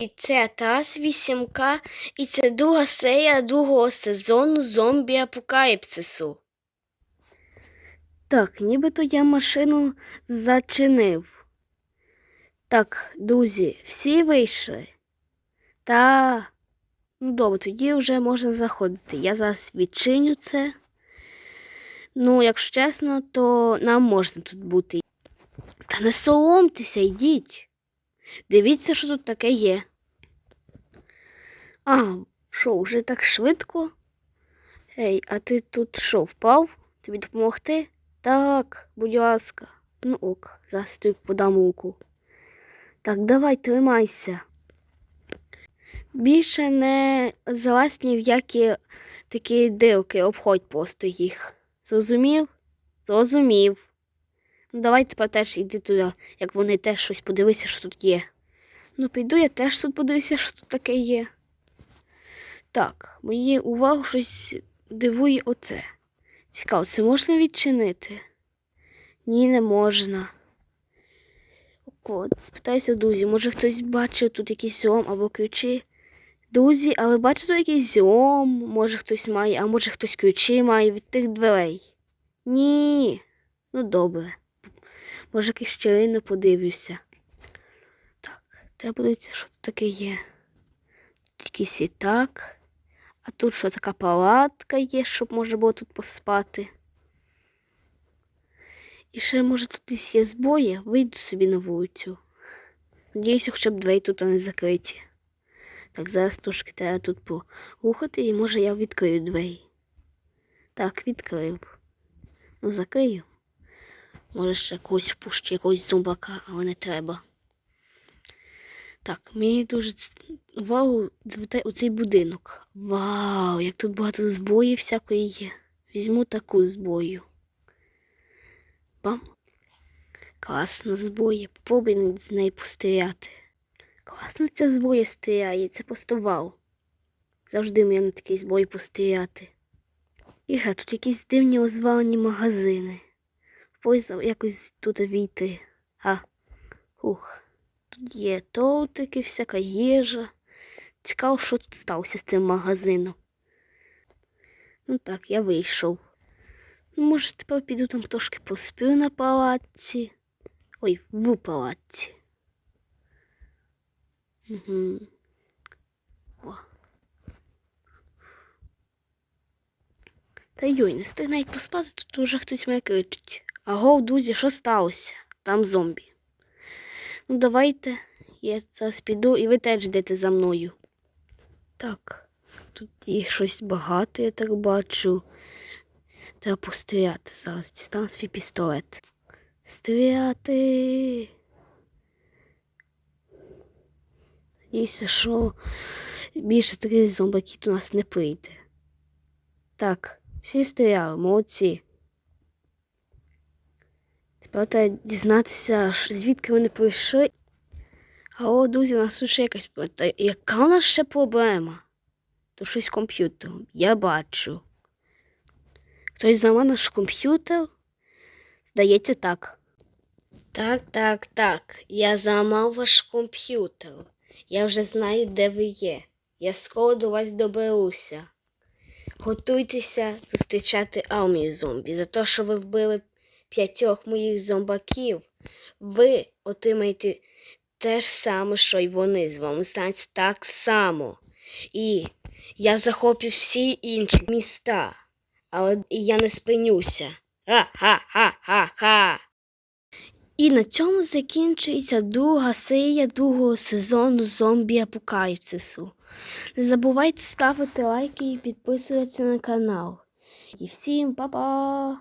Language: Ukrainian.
І це Тарас Вісімка, і це друга серія другого сезону зомбі апокаліпсису. Так, нібито я машину зачинив. Так, друзі, всі вийшли. Та, ну добре, тоді вже можна заходити. Я зараз відчиню це. Ну, якщо чесно, то нам можна тут бути. Та не соломтеся, йдіть. Дивіться, що тут таке є. А, що, вже так швидко? Ей, а ти тут що, впав? Тобі допомогти? Так, будь ласка. Ну ок, зараз тобі подам руку. Так, давай, тримайся. Більше не залазь ні в які такі дилки, обходь просто їх. Зрозумів? Зрозумів. Ну, давай тепер теж іди туди, як вони теж щось подивися, що тут є. Ну, піду я теж тут подивися, що тут таке є. Так, мені увагу щось дивує оце. Цікаво, це можна відчинити? Ні, не можна. От, спитайся друзі, може хтось бачив тут якийсь злом або ключі. Друзі, але бачите тут якийсь злом, може хтось має, а може хтось ключі має від тих дверей. Ні. Ну добре. Може якийсь щелину подивлюся. Так, треба подивитися, що тут таке є. Якийсь і так. А тут що така палатка є, щоб можна було тут поспати. І ще, може, тут десь є збої, вийду собі на вулицю. Надіюся, хоча б двері тут не закриті. Так, зараз трошки треба тут порухати і може я відкрию двері. Так, відкрив. Ну, закрию. Може ще когось впущу, якогось зомбака, але не треба. Так, мені дуже увагу звертає оцей будинок. Вау, як тут багато зброї всякої є. Візьму таку зброю. Бам. Класна зброя. Попробуй з неї постріляти. Класно ця зброя стріляє, це просто вау. Завжди мені на такій зброї постріляти. І тут якісь дивні озвалені магазини. Поїзд якось тут війти. А, ух. Є тортики, всяка їжа. Цікаво, що тут сталося з цим магазином. Ну так, я вийшов. Ну, може, тепер піду там трошки посплю на палатці. Ой, в палатці. Угу. Та йой, не встиг навіть поспати, тут уже хтось мене кричить. Аго, друзі, що сталося? Там зомбі. Ну, давайте, я зараз піду і ви теж йдете за мною. Так, тут їх щось багато, я так бачу. Треба постріляти зараз. Дістану свій пістолет. Стріляти. Надіюся, що більше таких зомбаків до нас не прийде. Так, всі стріляли, молодці. Тепер треба дізнатися, звідки вони прийшли. А о, друзі, у нас тут ще якась. Та яка у нас ще проблема? То щось з комп'ютером. Я бачу. Хтось зламав наш комп'ютер? Здається, так. Так, так, так. Я зламав ваш комп'ютер. Я вже знаю, де ви є. Я скоро до вас доберуся. Готуйтеся зустрічати армію зомбі. За те, що ви вбили п'ятьох моїх зомбаків, ви отримаєте те ж саме, що й вони з вами стануть так само. І я захоплю всі інші міста, але я не спинюся. Ха-ха-ха-ха-ха. І на цьому закінчується друга серія другого сезону зомбі апокаліпсису. Не забувайте ставити лайки і підписуватися на канал. І всім па-па!